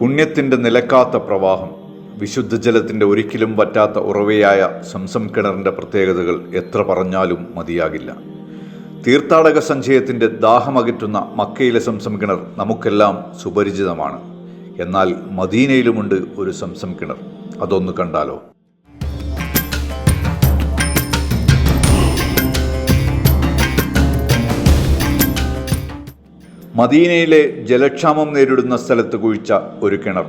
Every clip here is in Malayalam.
പുണ്യത്തിന്റെ നിലക്കാത്ത പ്രവാഹം വിശുദ്ധ ജലത്തിന്റെ ഒരിക്കലും പറ്റാത്ത ഉറവയായ സംസം കിണറിന്റെ പ്രത്യേകതകൾ എത്ര പറഞ്ഞാലും മതിയാകില്ല. തീർത്ഥാടക സഞ്ചയത്തിന്റെ ദാഹമകറ്റുന്ന മക്കയിലെ സംസം കിണർ നമുക്കെല്ലാം സുപരിചിതമാണ്. എന്നാൽ മദീനയിലുമുണ്ട് ഒരു സംസം കിണർ. അതൊന്ന് കണ്ടാലോ? മദീനയിലെ ജലക്ഷാമം നേരിടുന്ന സ്ഥലത്ത് കുഴിച്ച ഒരു കിണർ.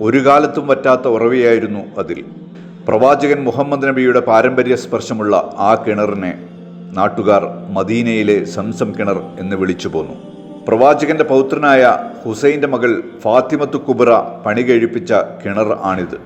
ഒരു കാലത്തും പറ്റാത്ത ഉറവയായിരുന്നു അതിൽ. പ്രവാചകൻ മുഹമ്മദ് നബിയുടെ പാരമ്പര്യ സ്പർശമുള്ള ആ കിണറിനെ നാട്ടുകാർ മദീനയിലെ സംസം കിണർ എന്ന് വിളിച്ചു പോന്നു. പ്രവാചകന്റെ പൗത്രനായ ഹുസൈന്റെ മകൾ ഫാത്തിമത്തു കുബ്ര പണി കഴിപ്പിച്ച കിണർ ആണിത്.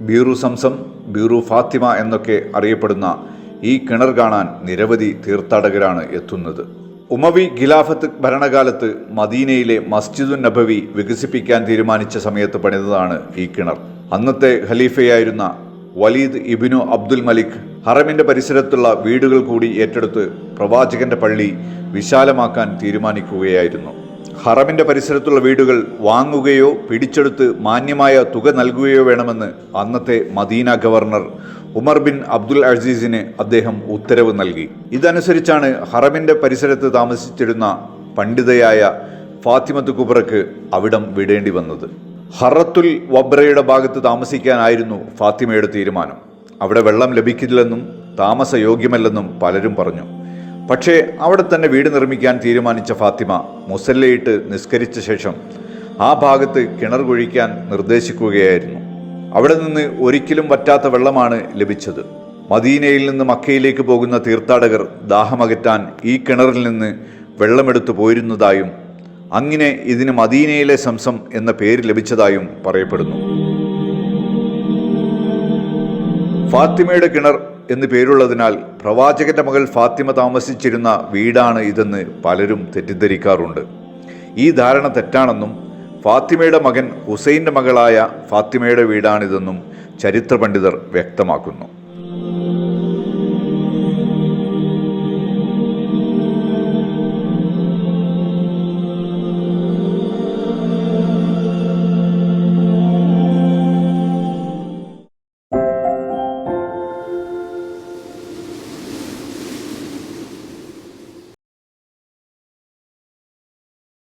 ബീറു സംസം ബീറു ഫാത്തിമ എന്നൊക്കെ അറിയപ്പെടുന്ന ഈ കിണർ കാണാൻ നിരവധി തീർത്ഥാടകരാണ് എത്തുന്നത്. ഉമവി ഖിലാഫത്ത് ഭരണകാലത്ത് മദീനയിലെ മസ്ജിദുൻ നബവി വികസിപ്പിക്കാൻ തീരുമാനിച്ച സമയത്ത് പണിതതാണ് ഈ കിണർ. അന്നത്തെ ഖലീഫയായിരുന്ന വലീദ് ഇബിനു അബ്ദുൽ മലിക് ഹറമിന്റെ പരിസരത്തുള്ള വീടുകൾ കൂടി ഏറ്റെടുത്ത് പ്രവാചകന്റെ പള്ളി വിശാലമാക്കാൻ തീരുമാനിക്കുകയായിരുന്നു. ഹറമിന്റെ പരിസരത്തുള്ള വീടുകൾ വാങ്ങുകയോ പിടിച്ചെടുത്ത് മാന്യമായ തുക നൽകുകയോ വേണമെന്ന് അന്നത്തെ Medina governor Umar bin Abdul അസീസിന് അദ്ദേഹം ഉത്തരവ് നൽകി. ഇതനുസരിച്ചാണ് ഹറമിന്റെ പരിസരത്ത് താമസിച്ചിരുന്ന പണ്ഡിതയായ ഫാത്തിമത്ത് കുബ്രക്ക് അവിടം വിടേണ്ടി വന്നത്. ഹറത്തുൽ വബ്രയുടെ ഭാഗത്ത് താമസിക്കാനായിരുന്നു ഫാത്തിമയുടെ തീരുമാനം. അവിടെ വെള്ളം ലഭിക്കില്ലെന്നും താമസയോഗ്യമല്ലെന്നും പലരും പറഞ്ഞു. പക്ഷേ അവിടെ തന്നെ വീട് നിർമ്മിക്കാൻ തീരുമാനിച്ച ഫാത്തിമ മുസല്ലയിട്ട് നിസ്കരിച്ച ശേഷം ആ ഭാഗത്ത് കിണർ കുഴിക്കാൻ നിർദ്ദേശിക്കുകയായിരുന്നു. അവിടെ നിന്ന് ഒരിക്കലും വറ്റാത്ത വെള്ളമാണ് ലഭിച്ചത്. മദീനയിൽ നിന്ന് മക്കയിലേക്ക് പോകുന്ന തീർത്ഥാടകർ ദാഹമകറ്റാൻ ഈ കിണറിൽ നിന്ന് വെള്ളമെടുത്തു പോയിരുന്നതായും അങ്ങനെ ഇതിന് മദീനയിലെ സംസം എന്ന പേര് ലഭിച്ചതായും പറയപ്പെടുന്നു. ഫാത്തിമയുടെ കിണർ എന്ന് പേരുള്ളതിനാൽ പ്രവാചകന്റെ മകൾ ഫാത്തിമ താമസിച്ചിരുന്ന വീടാണ് ഇതെന്ന് പലരും തെറ്റിദ്ധരിക്കാറുണ്ട്. ഈ ധാരണ തെറ്റാണെന്നും ഫാത്തിമയുടെ മകൻ ഹുസൈന്റെ മകളായ ഫാത്തിമയുടെ വീടാണിതെന്നും ചരിത്ര പണ്ഡിതർ വ്യക്തമാക്കുന്നു.